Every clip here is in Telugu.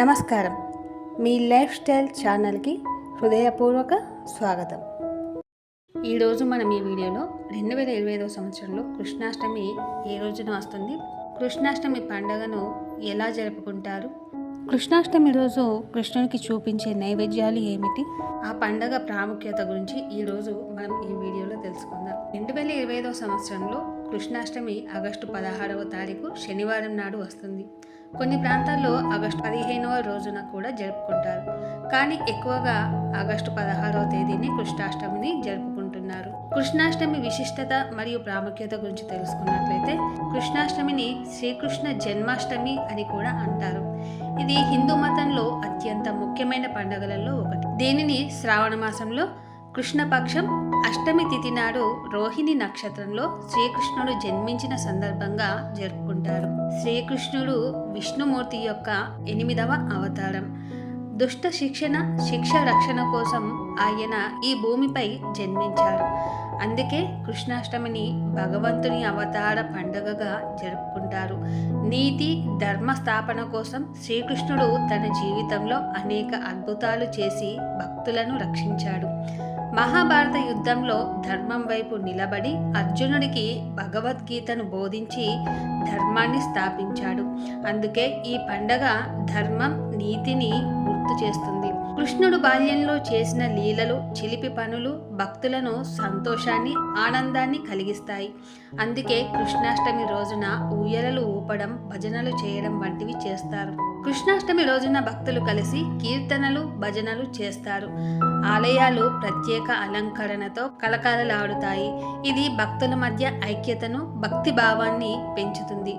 నమస్కారం. మీ లైఫ్ స్టైల్ ఛానల్కి హృదయపూర్వక స్వాగతం. ఈరోజు మనం ఈ వీడియోలో రెండు వేల ఇరవై ఐదవ సంవత్సరంలో కృష్ణాష్టమి ఏ రోజున వస్తుంది? కృష్ణాష్టమి పండుగను ఎలా జరుపుకుంటారు? కృష్ణాష్టమి రోజు కృష్ణునికి చూపించే నైవేద్యాలు ఏమిటి? ఆ పండగ ప్రాముఖ్యత గురించి ఈరోజు మనం ఈ వీడియోలో తెలుసుకుందాం. రెండు వేల ఇరవై ఐదవ సంవత్సరంలో కృష్ణాష్టమి ఆగస్టు పదహారవ తారీఖు శనివారం నాడు వస్తుంది. కొన్ని ప్రాంతాల్లో ఆగస్టు పదిహేనవ రోజున కూడా జరుపుకుంటారు. కానీ ఎక్కువగా ఆగస్టు పదహారవ తేదీని కృష్ణాష్టమిని జరుపుకుంటున్నారు కృష్ణాష్టమి విశిష్టత మరియు ప్రాముఖ్యత గురించి తెలుసుకున్నట్లయితే కృష్ణాష్టమిని శ్రీకృష్ణ జన్మాష్టమి అని కూడా అంటారు. ఇది హిందూ మతంలో అత్యంత ముఖ్యమైన పండుగలలో ఒకటి. దీనిని శ్రావణ మాసంలో కృష్ణపక్షం అష్టమి తిథి నాడు రోహిణి నక్షత్రంలో శ్రీకృష్ణుడు జన్మించిన సందర్భంగా జరుపుకుంటారు. శ్రీకృష్ణుడు విష్ణుమూర్తి యొక్క ఎనిమిదవ అవతారం. దుష్ట శిక్షణ శిక్ష రక్షణ కోసం ఆయన ఈ భూమిపై జన్మించారు. అందుకే కృష్ణాష్టమిని భగవంతుని అవతార పండుగగా జరుపుకుంటారు. నీతి ధర్మ స్థాపన కోసం శ్రీకృష్ణుడు తన జీవితంలో అనేక అద్భుతాలు చేసి భక్తులను రక్షించాడు. మహాభారత యుద్ధంలో ధర్మం వైపు నిలబడి అర్జునుడికి భగవద్గీతను బోధించి ధర్మాన్ని స్థాపించాడు. అందుకే ఈ పండగ ధర్మం నీతిని గుర్తు చేస్తుంది. కృష్ణుడు బాల్యంలో చేసిన లీలలు చిలిపి పనులు భక్తులను సంతోషాన్ని ఆనందాన్ని కలిగిస్తాయి. అందుకే కృష్ణాష్టమి రోజున ఊయలలు ఊపడం భజనలు చేయడం వంటివి చేస్తారు. కృష్ణాష్టమి రోజున భక్తులు కలిసి కీర్తనలు భజనలు చేస్తారు. ఆలయాలు ప్రత్యేక అలంకరణతో కలకలలాడుతాయి ఇది భక్తుల మధ్య ఐక్యతను భక్తి భావాన్ని పెంచుతుంది.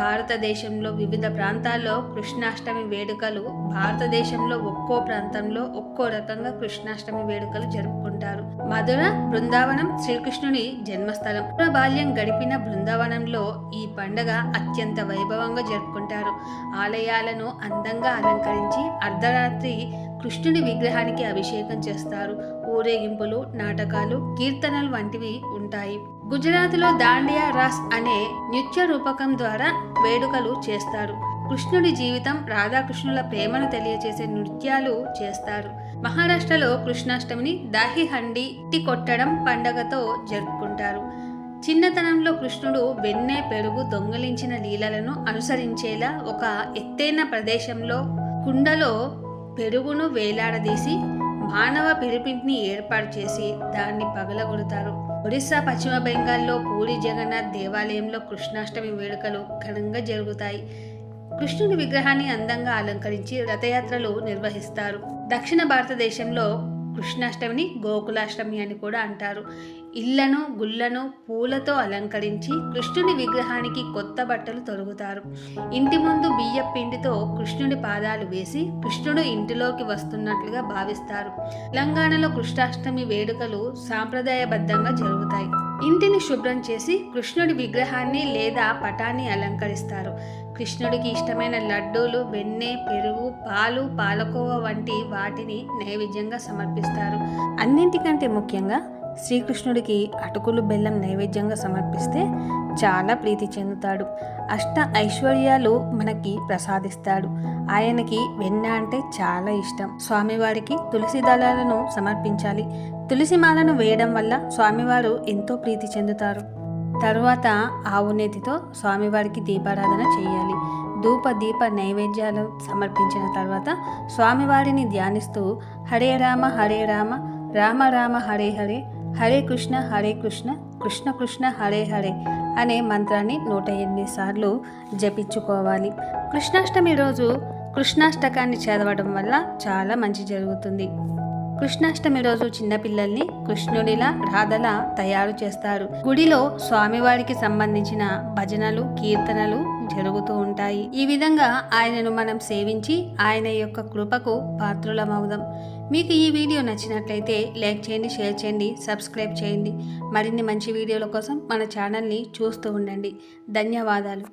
భారతదేశంలో వివిధ ప్రాంతాల్లో కృష్ణాష్టమి వేడుకలు భారతదేశంలో ఒక్కో ప్రాంతం ప్రాంతంలో ఒక్కో రకంగా కృష్ణాష్టమి వేడుకలు జరుపుకుంటారు. మధుర బృందావనం శ్రీకృష్ణుని జన్మస్థలం. బాల్యం గడిపిన బృందావనంలో ఈ పండగ అత్యంత వైభవంగా జరుపుకుంటారు. ఆలయాలను అందంగా అలంకరించి అర్ధరాత్రి కృష్ణుని విగ్రహానికి అభిషేకం చేస్తారు. ఊరేగింపులు నాటకాలు కీర్తనలు వంటివి ఉంటాయి. గుజరాత్లో దాండియా రాస్ అనే నృత్య రూపకం ద్వారా వేడుకలు చేస్తారు. కృష్ణుడి జీవితం రాధాకృష్ణుల ప్రేమను తెలియజేసే నృత్యాలు చేస్తారు. మహారాష్ట్రలో కృష్ణాష్టమిని దాహి హండి టి కొట్టడం పండగతో జరుపుకుంటారు. చిన్నతనంలో కృష్ణుడు వెన్నె పెరుగు దొంగలించిన లీలలను అనుసరించేలా ఒక ఎత్తైన ప్రదేశంలో కుండలో పెరుగును వేలాడదీసి మానవ పిరిపింటిని ఏర్పాటు చేసి దాన్ని పగలగొడతారు. ఒడిస్సా పశ్చిమ బెంగాల్లో పూరి జగన్నాథ్ దేవాలయంలో కృష్ణాష్టమి వేడుకలు ఘనంగా జరుగుతాయి. కృష్ణుని విగ్రహాన్ని అందంగా అలంకరించి రథయాత్రలు నిర్వహిస్తారు. దక్షిణ భారతదేశంలో కృష్ణాష్టమిని గోకులాష్టమి అని కూడా అంటారు. ఇళ్ళను గుళ్ళను పూలతో అలంకరించి కృష్ణుని విగ్రహానికి కొత్త బట్టలు తొలుగుతారు ఇంటి ముందు బియ్య పిండితో కృష్ణుడి పాదాలు వేసి కృష్ణుడు ఇంటిలోకి వస్తున్నట్లుగా భావిస్తారు. తెలంగాణలో కృష్ణాష్టమి వేడుకలు సాంప్రదాయబద్ధంగా జరుగుతాయి. ఇంటిని శుభ్రం చేసి కృష్ణుడి విగ్రహాన్ని లేదా పటాన్ని అలంకరిస్తారు. కృష్ణుడికి ఇష్టమైన లడ్డూలు వెన్నె పెరుగు పాలు పాలకోవ వంటి వాటిని నైవేద్యంగా సమర్పిస్తారు. అన్నింటికంటే ముఖ్యంగా శ్రీకృష్ణుడికి అటుకులు బెల్లం నైవేద్యంగా సమర్పిస్తే చాలా ప్రీతి చెందుతాడు. అష్ట ఐశ్వర్యాలు మనకి ప్రసాదిస్తాడు. ఆయనకి వెన్న అంటే చాలా ఇష్టం. స్వామివారికి తులసి దళాలను సమర్పించాలి. తులసి మాలను వేయడం వల్ల స్వామివారు ఎంతో ప్రీతి చెందుతారు. తరువాత ఆవు నేతితో స్వామివారికి దీపారాధన చేయాలి. ధూప దీప నైవేద్యాలు సమర్పించిన తర్వాత స్వామివారిని ధ్యానిస్తూ హరే రామ హరే రామ రామ రామ హరే హరే హరే కృష్ణ హరే కృష్ణ కృష్ణ కృష్ణ హరే హరే అనే మంత్రాన్ని నూట ఎనిమిది సార్లు జపించుకోవాలి. కృష్ణాష్టమి రోజు కృష్ణాష్టకాన్ని చదవడం వల్ల చాలా మంచి జరుగుతుంది. కృష్ణాష్టమి రోజు చిన్నపిల్లల్ని కృష్ణుడిలా రాధలా తయారు చేస్తారు. గుడిలో స్వామివారికి సంబంధించిన భజనలు కీర్తనలు జరుగుతూ ఉంటాయి. ఈ విధంగా ఆయనను మనం సేవించి ఆయన యొక్క కృపకు పాత్రులమవుదాం. మీకు ఈ వీడియో నచ్చినట్లయితే లైక్ చేయండి షేర్ చేయండి సబ్స్క్రైబ్ చేయండి. మరిన్ని మంచి వీడియోల కోసం మన ఛానల్ని చూస్తూ ఉండండి. ధన్యవాదాలు.